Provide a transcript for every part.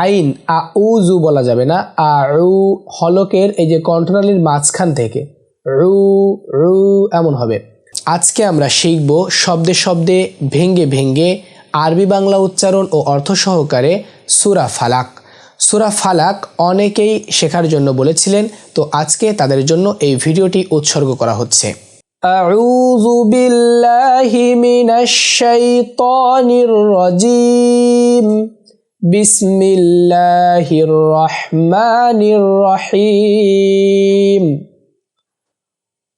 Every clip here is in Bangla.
আইন আ উজু বলা যাবে না আ উ হলকের এই যে কণ্ঠনালীর মাঝখান থেকে রু রু এমন হবে আজকে আমরা শিখব শব্দে শব্দে ভেঙ্গে ভেঙ্গে আরবি বাংলা উচ্চারণ ও অর্থ সহকারে সুরা ফালাক সুরা ফালাক অনেকেই শেখার জন্য বলেছিলেন তো আজকে তাদের জন্য এই ভিডিওটি উৎসর্গ করা হচ্ছে أعوذ بالله من الشيطان الرجيم বিসমিল্লাহির রহমানির রহিম।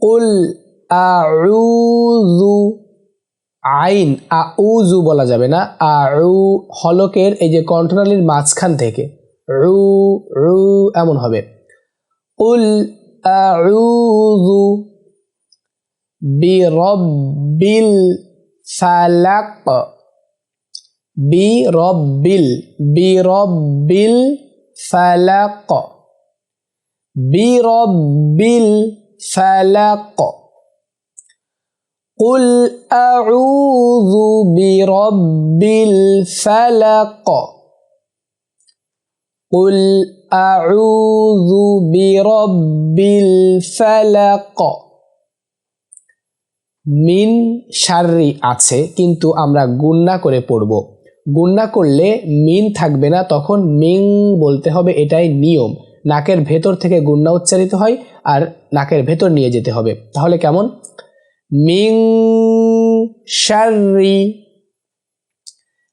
উল আউযু, আইন আউজু বলা যাবে না। আউ হলকের এই যে কণ্ঠনালীর মাঝখান থেকে, রু রু এমন হবে। উল আউযু বিরব্বিল ফালাক। বিরব্বিল বিরব্বিল ফালাক বিরব্বিল ফালাক قل أعوذ برب الفلق قل أعوذ برب الفلق মিন শাররি আছে কিন্তু আমরা গুন্না করে পড়ব গুন্না করলে মিন থাকবে না, তখন মিং বলতে হবে এটাই নিয়ম। নাকের ভেতর থেকে গুন্না উচ্চারিত হয় আর নাকের ভেতর নিয়ে যেতে হবে। তাহলে কেমন? মিং শাররি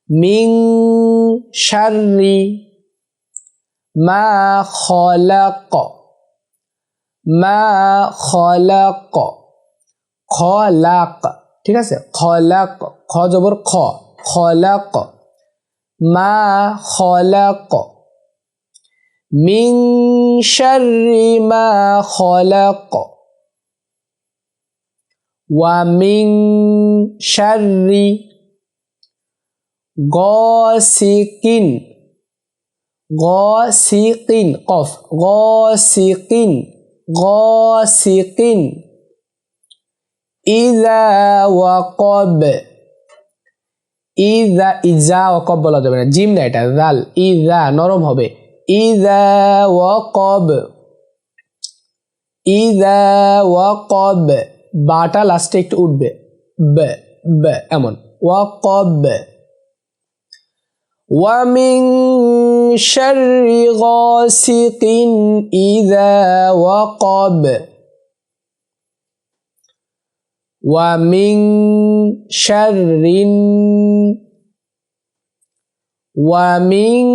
মিং শাররি, মা খলাক মা খলাক খলাক, ঠিক আছে? খলাক, খ জবর খ, খলাক। মা খলাক। মিং শাররি মা খলাক। ওয়া মিং শাররি গসিকিন। গসিকিন, কফ। গসিকিন গসিকিন। ইজা ওয়াকব। ইজা ইজা ওয়াকব বলা যাবে না জিম না এটা জাল ইজা নরম হবে ইজা ওয়াকব ইজা ওয়াকব বাটা লাস্টে একটু উঠবে ব ব এমন ওয়াকব ومن شر غاسق إذا وقب ومن شر ومن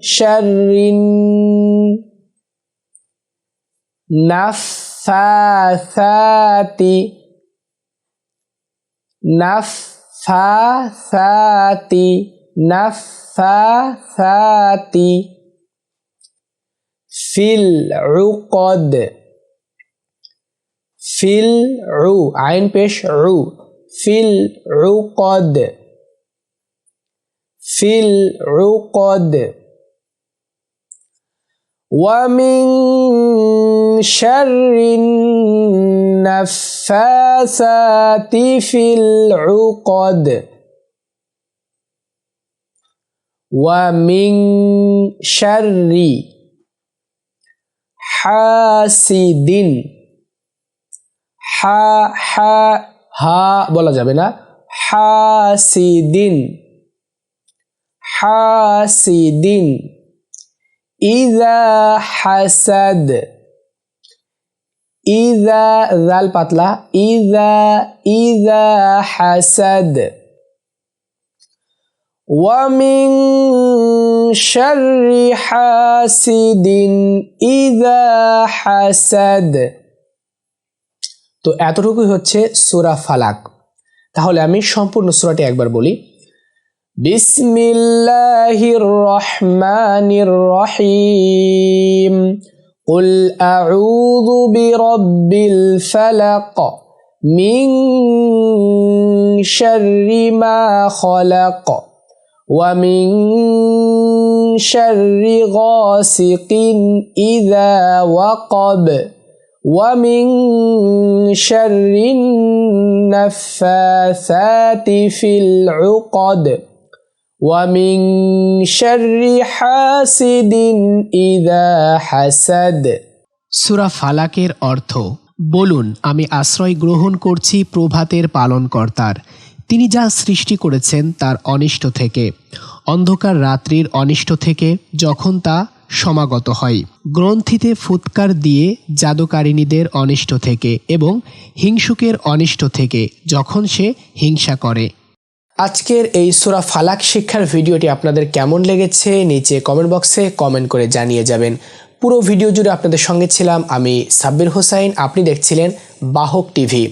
شر نفاثات نفاثات نفاثات في العقد. في العو عين بيش عو في العقد في العقد ومن شر النفاثات في العقد ومن شر حاسد হা হা হা বলা যাবে না হাসিদিন হাসিদিন ইজা হাসাদ ইজা জাল পাতলা ইজা ইজা হাসাদ ومن شر حاسد إذا حسد তো এতটুকুই হচ্ছে সুরা ফালাক তাহলে আমি সম্পূর্ণ সুরাটি একবার বলি বিসমিল্লাহির রহমানির রহিম قل أعوذ برب الفلق من شر ما خلق ومن شر غاسق إذا وقب ومن شر النفاثات في العقد ومن شر حاسد إذا حسد সুরা ফালাকের অর্থ বলুন আমি আশ্রয় গ্রহণ করছি প্রভাতের পালনকর্তার তিনি যা সৃষ্টি করেছেন তার অনিষ্ট থেকে অন্ধকার রাত্রির অনিষ্ট থেকে যখন তা সমাগত হয়। গ্রন্থিতে ফুৎকার দিয়ে জাদুকারিণীদের অনিষ্ট থেকে এবং হিংসুকের অনিষ্ট থেকে যখন সে হিংসা করে। আজকের এই সুরা ফালাক শিক্ষার ভিডিওটি আপনাদের কেমন লেগেছে নিচে কমেন্ট বক্সে কমেন্ট করে জানিয়ে যাবেন। পুরো ভিডিও জুড়ে আপনাদের সঙ্গে ছিলাম আমি সাব্বির হোসাইন, আপনি দেখছিলেন বাহক টিভি।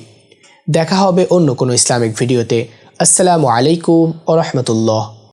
দেখা হবে অন্য কোনো ইসলামিক ভিডিওতে। আসসালামু আলাইকুম ও রহমতুল্লাহ।